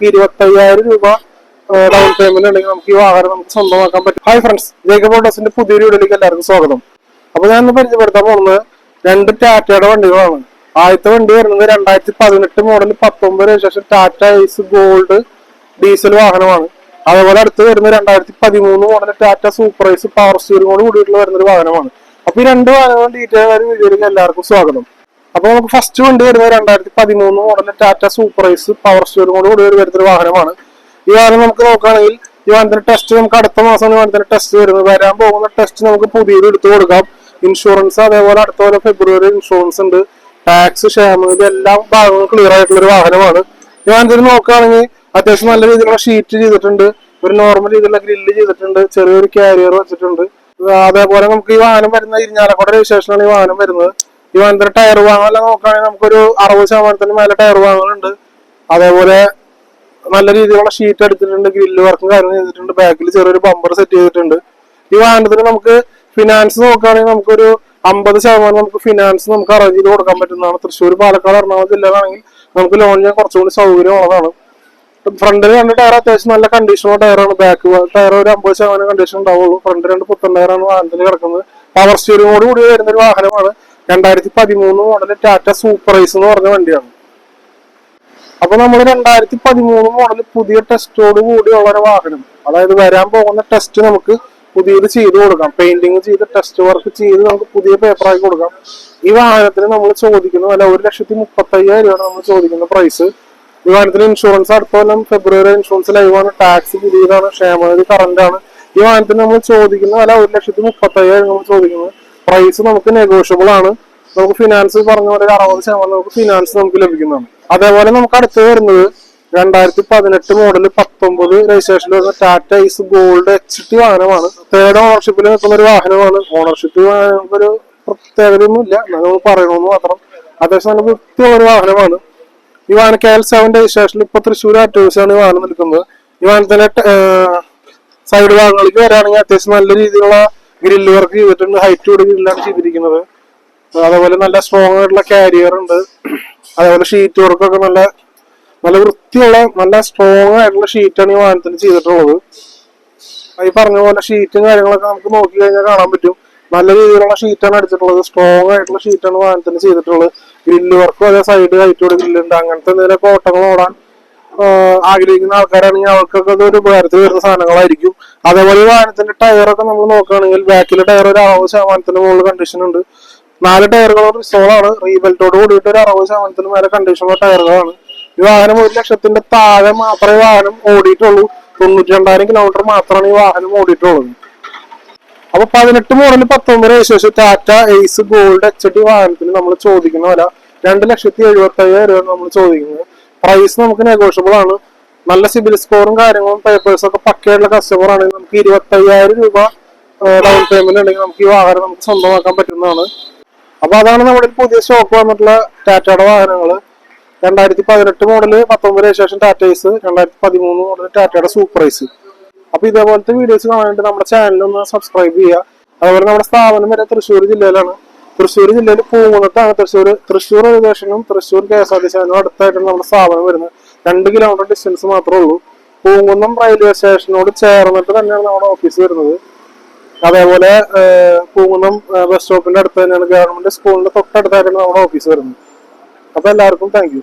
നമുക്ക് ഇരുപത്തി അയ്യായിരം രൂപ ഡൗൺ പേയ്മെന്റ് ഉണ്ടെങ്കിൽ നമുക്ക് ഈ വാഹനം നമുക്ക് സ്വന്തമാക്കാൻ പറ്റും. ഹായ് ഫ്രണ്ട്സ് ജേക്കബ് ഓട്ടോസിന്റെ പുതിയൊരു വീഡിയോയിലേക്ക് എല്ലാവർക്കും സ്വാഗതം. അപ്പൊ ഞാൻ ഇന്ന് പരിചയപ്പെടുത്താൻ പോകുന്നത് രണ്ട് ടാറ്റയുടെ വണ്ടികളാണ്. ആദ്യത്തെ വണ്ടി വരുന്നത് രണ്ടായിരത്തി പതിനെട്ട് മോഡൽ പത്തൊമ്പത് ശേഷം ടാറ്റ ഐസ് ഗോൾഡ് ഡീസൽ വാഹനമാണ്. അതുപോലെ അടുത്ത് വരുന്ന രണ്ടായിരത്തി പതിമൂന്ന് model Tata super Ace power സ്റ്റിയറിംഗോട് കൂടിയിട്ടുള്ള വരുന്ന ഒരു വാഹനമാണ്. അപ്പൊ ഈ രണ്ട് വാഹനങ്ങളും ഡീറ്റെയിൽ ആയ വീഡിയോയിലേക്ക് എല്ലാവർക്കും സ്വാഗതം. അപ്പൊ നമുക്ക് ഫസ്റ്റ് വണ്ടി വരുന്നത് രണ്ടായിരത്തി പതിമൂന്ന് model Tata super Ace power സ്റ്റിയറിംഗോട് കൂടി വരുന്ന ഒരു വാഹനമാണ്. ഈ വാഹനം നമുക്ക് നോക്കുകയാണെങ്കിൽ ഈ വാഹനത്തിന്റെ ടെസ്റ്റ് നമുക്ക് അടുത്ത മാസമാണ് വാഹനത്തിന്റെ ടെസ്റ്റ് വരുന്നത്. വരാൻ പോകുന്ന ടെസ്റ്റ് നമുക്ക് പുതിയത് എടുത്തു കൊടുക്കാം. ഇൻഷുറൻസ് അതേപോലെ അടുത്ത പോലെ ഫെബ്രുവരി ഇൻഷുറൻസ് ഉണ്ട്. ടാക്സ് ക്ഷേമം ഇതെല്ലാം ഭാഗങ്ങളും ക്ലിയർ ആയിട്ടുള്ള ഒരു വാഹനമാണ്. ഈ വാഹനത്തിൽ നോക്കുകയാണെങ്കിൽ അത്യാവശ്യം നല്ല രീതിയിലുള്ള ഷീറ്റ് ചെയ്തിട്ടുണ്ട്. ഒരു നോർമൽ രീതിയിലുള്ള ഗ്രില്ല് ചെയ്തിട്ടുണ്ട്. ചെറിയൊരു കാരിയർ വെച്ചിട്ടുണ്ട്. അതേപോലെ നമുക്ക് ഈ വാഹനം വരുന്ന ഇരിഞ്ഞാലക്കുട രജിസ്ട്രേഷനാണ് ഈ വാഹനം വരുന്നത്. ഈ വാഹനത്തിന്റെ ടയർ വാങ്ങാനെല്ലാം നോക്കുകയാണെങ്കിൽ നമുക്കൊരു അറുപത് ശതമാനത്തിന് മേലെ ടയർ വാങ്ങലുണ്ട്. അതേപോലെ നല്ല രീതിയിലുള്ള ഷീറ്റ് എടുത്തിട്ടുണ്ട് ഗ്രില്ല് വർക്കും കാര്യങ്ങൾ ചെയ്തിട്ടുണ്ട്. ബാക്കിൽ ചെറിയൊരു ബമ്പർ സെറ്റ് ചെയ്തിട്ടുണ്ട്. ഈ വാഹനത്തിന് നമുക്ക് ഫിനാൻസ് നോക്കുകയാണെങ്കിൽ നമുക്കൊരു അമ്പത് ശതമാനം നമുക്ക് ഫിനാൻസ് നമുക്ക് അറേഞ്ച് ചെയ്ത് കൊടുക്കാൻ പറ്റുന്നതാണ്. തൃശ്ശൂർ പാലക്കാട് എറണാകുളം ജില്ലയിലാണെങ്കിൽ നമുക്ക് ലോൺ ചെയ്യാൻ കുറച്ചുകൂടി സൗകര്യമുള്ളതാണ് ഫ്രണ്ടിൽ രണ്ട് ടയർ അത്യാവശ്യം നല്ല കണ്ടീഷനുള്ള ടയറാണ് ബാക്ക് ടയർ ഒരു അമ്പത് ശതമാനം കണ്ടീഷൻ ഉണ്ടാവുള്ളൂ. ഫ്രണ്ട് രണ്ട് പുത്തൻ ടയറാണ് വാഹനത്തിൽ കിടക്കുന്നത്. പവർ സ്റ്റിയറിംഗോട് കൂടി വരുന്ന ഒരു വാഹനമാണ്. രണ്ടായിരത്തി പതിമൂന്ന് മോഡൽ ടാറ്റ സൂപ്പർ ഐസ് എന്ന് പറഞ്ഞ വണ്ടിയാണ്. അപ്പൊ നമ്മൾ രണ്ടായിരത്തി പതിമൂന്ന് മോഡൽ പുതിയ ടെസ്റ്റോട് കൂടിയുള്ള ഒരു വാഹനം. അതായത് വരാൻ പോകുന്ന ടെസ്റ്റ് നമുക്ക് പുതിയത് ചെയ്ത് കൊടുക്കാം. പെയിന്റിങ് ചെയ്ത് ടെസ്റ്റ് വർക്ക് ചെയ്ത് നമുക്ക് പുതിയ പേപ്പറാക്കി കൊടുക്കാം. ഈ വാഹനത്തിന് നമ്മൾ ചോദിക്കുന്ന അല്ല ഒരു ലക്ഷത്തി മുപ്പത്തി അയ്യായിരം രൂപയാണ് നമ്മൾ ചോദിക്കുന്ന പ്രൈസ് ഈ വാഹനത്തിന് ഇൻഷുറൻസ് അടുത്ത കൊല്ലം ഫെബ്രുവരി ഇൻഷുറൻസ് ലൈവാണ് ടാക്സ് പുതിയതാണ്. ക്ഷേമനിധി കറന്റ് ആണ്. ഈ വാഹനത്തിന് നമ്മൾ ചോദിക്കുന്ന അല്ല ഒരു ലക്ഷത്തി മുപ്പത്തി അയ്യായിരം നമ്മൾ ചോദിക്കുന്നത്. പ്രൈസ് നമുക്ക് നെഗോഷ്യബിൾ ആണ്. നമുക്ക് ഫിനാൻസ് പറഞ്ഞ പോലെ അറുപത് ശതമാനം നമുക്ക് ഫിനാൻസ് നമുക്ക് ലഭിക്കുന്നതാണ്. അതേപോലെ നമുക്ക് അടുത്ത് വരുന്നത് രണ്ടായിരത്തി പതിനെട്ട് മോഡൽ പത്തൊമ്പത് രജിസ്ട്രേഷനിൽ വരുന്ന Tata Ace gold H T വാഹനമാണ്. തേർഡ് ഓണർഷിപ്പിൽ നിൽക്കുന്ന ഒരു വാഹനമാണ്. ഓണർഷിപ്പ് ഒരു പ്രത്യേകതയൊന്നും ഇല്ല നമ്മൾ പറയണമെന്ന് മാത്രം. അത്യാവശ്യം നല്ല വൃത്തിയുള്ള ഒരു വാഹനമാണ്. ഈ വാഹനം കെ എൽ സെവൻ രജിസ്ട്രേഷനിൽ ഇപ്പൊ തൃശ്ശൂർ ആറ്റോസാണ് ഈ വാഹനം നിൽക്കുന്നത്. ഈ വാഹനത്തിന്റെ സൈഡ് ഭാഗങ്ങളിലേക്ക് വരാണെങ്കിൽ അത്യാവശ്യം നല്ല രീതിയിലുള്ള ഗ്രില്ല് വർക്ക് ചെയ്തിട്ടുണ്ട് ഹൈറ്റ് കൂടി ഗ്രില്ലാണ് ചെയ്തിരിക്കുന്നത്. അതേപോലെ നല്ല സ്ട്രോങ് ആയിട്ടുള്ള കാരിയർ ഉണ്ട്. അതേപോലെ ഷീറ്റ് വർക്കൊക്കെ നല്ല നല്ല വൃത്തിയുള്ള നല്ല സ്ട്രോങ് ആയിട്ടുള്ള ഷീറ്റാണ് ഈ വാഹനത്തിന് ചെയ്തിട്ടുള്ളത്. ഈ പറഞ്ഞ പോലെ ഷീറ്റും കാര്യങ്ങളൊക്കെ നമുക്ക് നോക്കി കഴിഞ്ഞാൽ കാണാൻ പറ്റും. നല്ല രീതിയിലുള്ള ഷീറ്റാണ് അടിച്ചിട്ടുള്ളത് സ്ട്രോങ് ആയിട്ടുള്ള ഷീറ്റാണ് വാഹനത്തിന് ചെയ്തിട്ടുള്ളത്. ഗ്രില്ല് വർക്കും അതേ സൈഡ് ഹൈറ്റോട് ഗ്രില്ലുണ്ട്. അങ്ങനത്തെ എന്തെങ്കിലും ഓട്ടങ്ങൾ ഓടാൻ ആഗ്രഹിക്കുന്ന ആൾക്കാരാണെങ്കിൽ അവർക്കൊക്കെ അത് ഒരു ഉപകാരത്തിൽ വരുന്ന സാധനങ്ങളായിരിക്കും. അതേപോലെ വാഹനത്തിന്റെ ടയറൊക്കെ നമ്മൾ നോക്കുകയാണെങ്കിൽ ബാക്കിലെ ടയർ ഒരു അറുപത് ശതമാനത്തിന് മുകളിൽ കണ്ടീഷൻ ഉണ്ട്. നാല് ടയറുകൾ റിസോളാണ് റീബെൽറ്റോട് കൂടിയിട്ട് ഒരു അറുപത് ശതമാനത്തിന് മേലെ കണ്ടീഷനുള്ള ടയറുകളാണ്. ഈ വാഹനം ഒരു ലക്ഷത്തിന്റെ താഴെ മാത്രമേ വാഹനം ഓടിയിട്ടുള്ളൂ. തൊണ്ണൂറ്റി രണ്ടായിരം കിലോമീറ്റർ മാത്രമാണ് ഈ വാഹനം ഓടിയിട്ടുള്ളത്. അപ്പൊ പതിനെട്ട് മോഡൽ പത്തൊമ്പത് ശേഷം Tata Ace gold H D വാഹനത്തിന് നമ്മൾ ചോദിക്കുന്ന വില രണ്ട് ലക്ഷത്തി എഴുപത്തി അയ്യായിരം രൂപ നമ്മൾ ചോദിക്കുന്നത്. പ്രൈസ് നമുക്ക് നെഗോഷ്യബിൾ ആണ്. നല്ല സിബിൽ സ്കോറും കാര്യങ്ങളും പേപ്പേഴ്സും ഒക്കെ പക്കയുള്ള കസ്റ്റമർ ആണെങ്കിൽ നമുക്ക് ഇരുപത്തി അയ്യായിരം രൂപ ഡൗൺ പേയ്മെന്റ് ഉണ്ടെങ്കിൽ നമുക്ക് ഈ വാഹനം നമുക്ക് സ്വന്തമാക്കാൻ പറ്റുന്നതാണ്. അപ്പൊ അതാണ് നമ്മുടെ പുതിയ സ്റ്റോക്ക് വന്നിട്ടുള്ള ടാറ്റയുടെ വാഹനങ്ങൾ രണ്ടായിരത്തി പതിനെട്ട് മോഡൽ പത്തൊമ്പത് രജിസ്ട്രേഷൻ ടാറ്റൈസ് രണ്ടായിരത്തി പതിമൂന്ന് മോഡൽ ടാറ്റയുടെ സൂപ്പർ ഐസ് അപ്പൊ ഇതേപോലത്തെ വീഡിയോസ് കാണാനായിട്ട് നമ്മുടെ ചാനൽ ഒന്ന് സബ്സ്ക്രൈബ് ചെയ്യുക. അതുപോലെ നമ്മുടെ സ്ഥാപനം വരെ തൃശ്ശൂർ ജില്ലയിലാണ്. തൃശ്ശൂർ ജില്ലയിൽ പൂമുഖത്താണ് തൃശ്ശൂർ തൃശ്ശൂർ ഏകദേശം Thrissur K S R T സ്റ്റാൻഡിനും അടുത്തായിട്ടാണ് നമ്മുടെ സ്ഥാപനം വരുന്നത്. രണ്ട് കിലോമീറ്റർ ഡിസ്റ്റൻസ് മാത്രമേ ഉള്ളൂ. പൂങ്കുന്നം റെയിൽവേ സ്റ്റേഷനോട് ചേർന്നിട്ട് തന്നെയാണ് നമ്മുടെ ഓഫീസ് വരുന്നത്. അതേപോലെ പൂങ്കുന്നം ബസ് സ്റ്റോപ്പിന്റെ അടുത്ത് തന്നെയാണ് ഗവൺമെന്റ് സ്കൂളിന്റെ തൊട്ടടുത്തായിട്ടാണ് നമ്മുടെ ഓഫീസ് വരുന്നത്. അപ്പൊ എല്ലാവർക്കും താങ്ക്